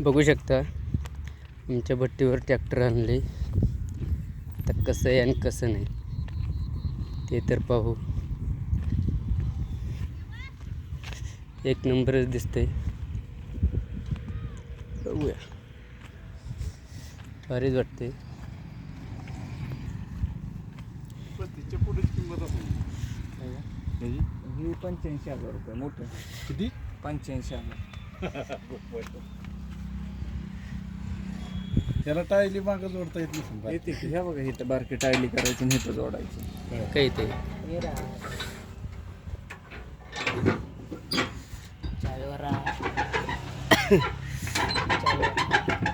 बघू शकता. आमच्या भट्टीवर ट्रॅक्टर आणले आता कसं आहे आणि कसं नाही. ते तर पाहू. एक नंबरच दिसतंय. बघूया. भारीच वाटते पंच्याऐंशी हजार रुपये मोठं. किती? पंच्याऐंशी हजार. त्याला टायली मागं जोडता येत की ह्या बघा इथं बारकी टायली करायची आणि इथं जोडायची. काही ते?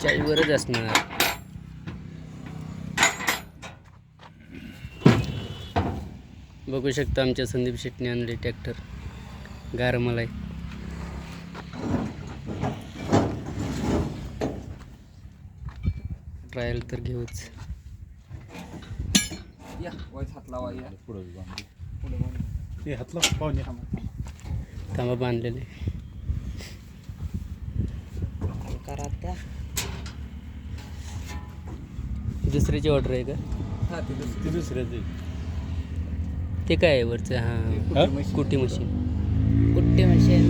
चाईवरच असणार. बघू शकता आमच्या संदीप शेटने आणले ट्रॅक्टर. गारमलाय ट्रायल तर घेऊच. या हात लावा या. पुढे पुढे हातला पाहुणे थांबा, बांधलेले. करा त्या दुसरीची ऑर्डर आहे का? हा ते दुसरी. ते दुसऱ्याचे. ते काय आहे वरचं? हां हा? मशीन. कुटी मशीन कुट्टे मशीन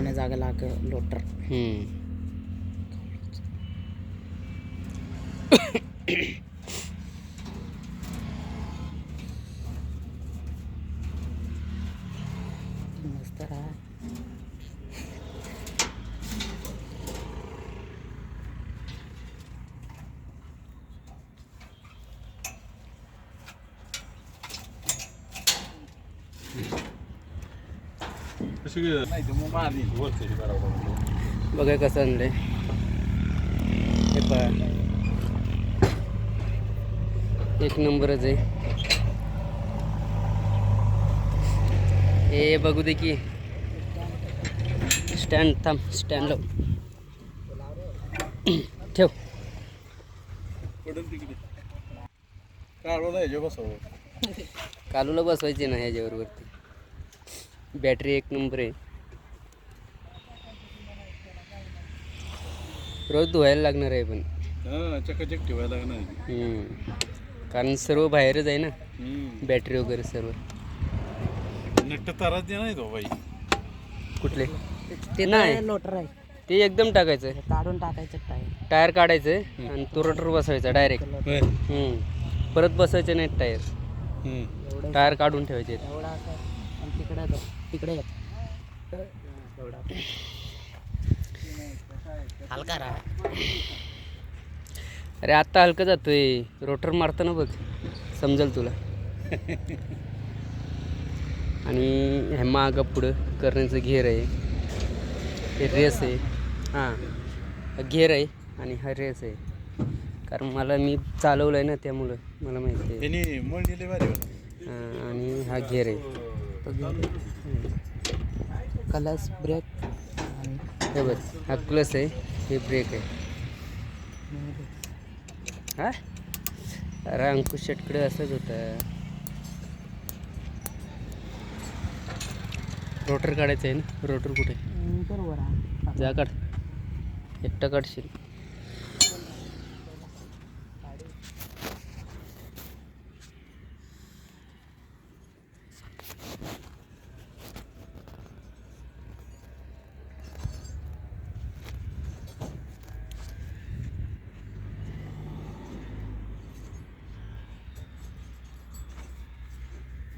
चाकाने जागा लाग लोटर हम्म. मस्त राहा कशी काय? नाही तर मग मारली वरचं हे बरोबर बघा कसं आणलंय. हे पहा. एक नंबरच आहे. हे बघू दे की. स्टँड थांब स्टँड लाव. ठेव. कालूला बसवायचे ना ह्याच्यावर वरती बॅटरी एक नंबर आहे. रोज धुवायला लागणार आहे पण. हा चकाचक ठेवायला लागणार हम्म. कारण सर्व बाहेरच आहे ना. हम्म. बॅटरी वगैरे सर्व. नट्ट ताराच दे नाही तो बाई कुठले? ते नाही. लोटर आहे. ते एकदम टाकायचं काढून टाकायचं टायर. टायर काढायचं आणि तो रोटर बसवायचा डायरेक्ट. परत बसवायचे नाहीत टायर. एवढं टायर काढून ठेवायचे. एवढा असं आणि तिकडे जाऊ. तिकडे हलका राहा. अरे आत्ता हलकं जातोय. रोटर मारताना बघ. समजेल तुला. आणि हे मागं पुढं करण्याचं घेर आहे. हे रेस आहे. हां. हा घेर आहे आणि हा रेस आहे. कारण मला मी चालवलं आहे ना त्यामुळं. मला माहिती आहे. हां, आणि हा घेर आहे. कलर्स ब्रेक आणि हे बघ हा क्लस आहे हे ब्रेक आहे. हा? अरे अंकुश शेटकडे असंच होतं. रोटर काढायचं आहे ना? रोटर कुठे? बरोबर जा काढ. एकटा काढशील.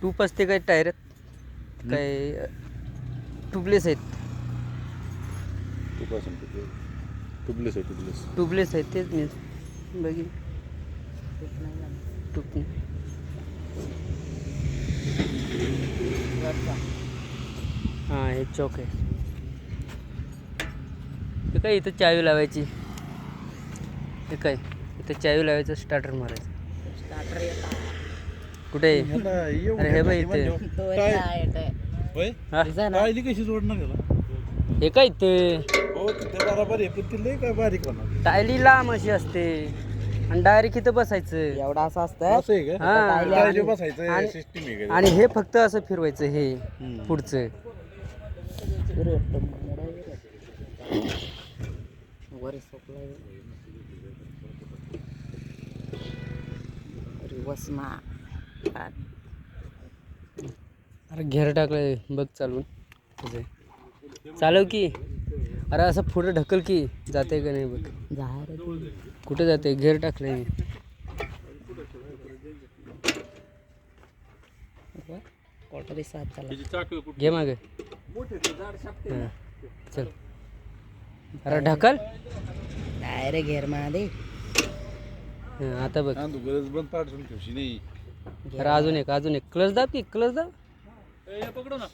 टूप असते काय टायरात काय ट्यूबलेस आहेत. टुबलेस. आहे टुबलेस. ट्यूबलेस आहेत तेच मी. बघीन टूप हां हे चौक आहे. हे काय इथं चावी लावायची? हे काय? इथं चावी लावायचं स्टार्टर मारायचं. स्टार्टर येतात कुठे? अरे हे बघ इथे. तो काय? आहे होय? हा. टायली कशी जोडणार त्याला हे काय ते? हो तिथे बरोबर आहे पण ती लय काय बारीक होणार. टायली लांब अशी असते. आणि डायरेक्ट इथं बसायचं. एवढा असं असतं? असं आहे का? हा. बसायचं आणि- सिस्टीम आहे का आणि हे फक्त असं फिरवायचं हे पुढचं. वर सोपलाय रिवर्स मा अरे घेर टाकलंय बघ चालवून तुझे चालव की. अरे असं पुढं ढकल की जाते का नाही बघ. कुठे जाते? घेर टाकलंय मी. क्वार्टर सात घे मागे. चल. अरे ढकल. डायरेक्ट घेरमध्ये हां आता बघ. गरज बंद पाडून ठेवशी नाही. अरे अजून एक अजून एक. क्लच दाब की क्लच दाब. पकडू ना.